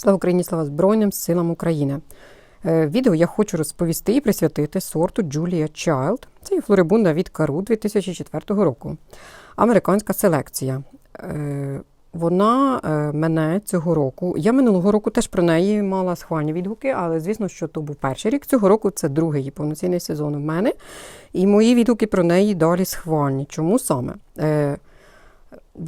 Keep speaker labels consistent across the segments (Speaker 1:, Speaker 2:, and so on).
Speaker 1: Слава Україні, слава Збройним силам України. Е, Відео я хочу розповісти і присвятити сорту Julia Child. Це є флорибунда від Кару 2004 року. Американська селекція. Е, Вона е, мене цього року. Я минулого року теж про неї мала схвальні відгуки, але звісно, що то був перший рік. Цього року це другий її повноцінний сезон у мене. І мої відгуки про неї далі схвальні. Чому саме?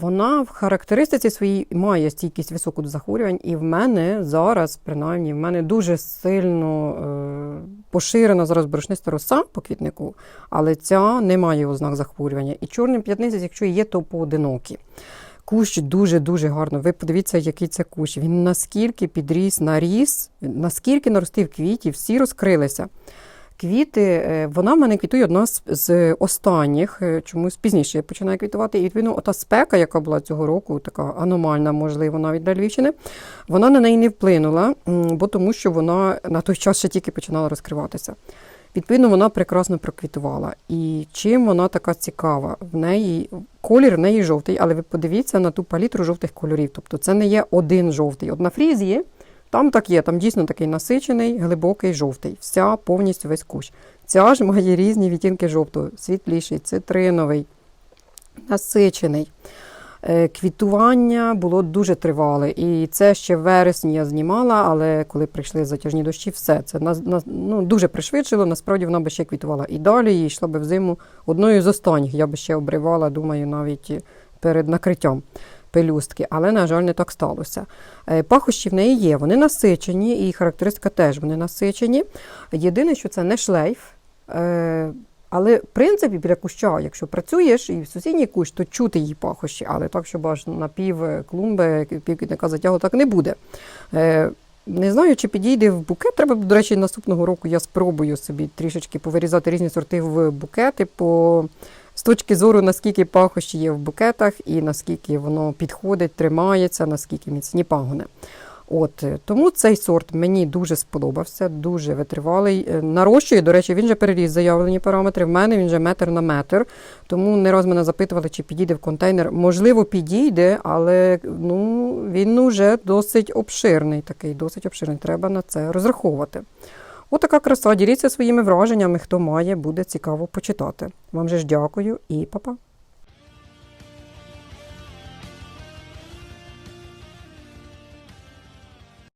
Speaker 1: Вона в характеристиці своїй має стійкість високу до захворювань, і в мене зараз, принаймні, в мене дуже сильно е, поширена зараз борошниста роса по квітнику, але ця не має ознак захворювання. І чорний п'ятниця, якщо є, то поодинокі. Кущ дуже-дуже гарно. Ви подивіться, який це кущ. Він наскільки підріс, наріс, наскільки наростив квітів, всі розкрилися. Квіти, е, вона в мене квітує одна з, останніх, е, чомусь пізніше починає квітувати. І відповідно, ота спека, яка була цього року, така аномальна, можливо, навіть для Львівщини, вона на неї не вплинула, бо тому що вона на той час ще тільки починала розкриватися. Відповідно, вона прекрасно проквітувала. І чим вона така цікава? В неї колір в неї жовтий, але ви подивіться на ту палітру жовтих кольорів. Тобто це не є один жовтий. От на фріз є, там так є, там дійсно такий насичений, глибокий жовтий. Вся повністю весь кущ. Ця ж має різні відтінки жовтого, світліший, цитриновий, насичений. Е, Квітування було дуже тривале. І це ще в вересні я знімала, але коли прийшли затяжні дощі, все це на, на, ну, дуже пришвидшило. Насправді вона би ще квітувала і далі, і йшла би в зиму одною з останніх. Я би ще обривала, думаю, навіть перед накриттям пелюстки, але, на жаль, не так сталося. Е, Пахощі в неї є, вони насичені, і характеристика теж вони насичені. Єдине, що це не шлейф. е, Але, в принципі, біля куща, якщо працюєш і в сусідній кущ, то чути її пахощі, але так, щоб аж на пів клумби, півквітника затягу, так не буде. Е, Не знаю, чи підійде в букет. Треба, до речі, наступного року я спробую собі трішечки повирізати різні сорти в букети. по з точки зору, наскільки пахощі є в букетах, і наскільки воно підходить, тримається, наскільки міцні пагони. От, е, тому цей сорт мені дуже сподобався, дуже витривалий. Е, Нарощує, до речі, він же переріс заявлені параметри. В мене він же метр на метр. Тому не раз мене запитували, чи підійде в контейнер. Можливо, підійде, але ну, він вже досить обширний. Такий, досить обширний. Треба на це розраховувати. Отака краса. Діліться своїми враженнями. Хто має, буде цікаво почитати. Вам же ж дякую і па-па.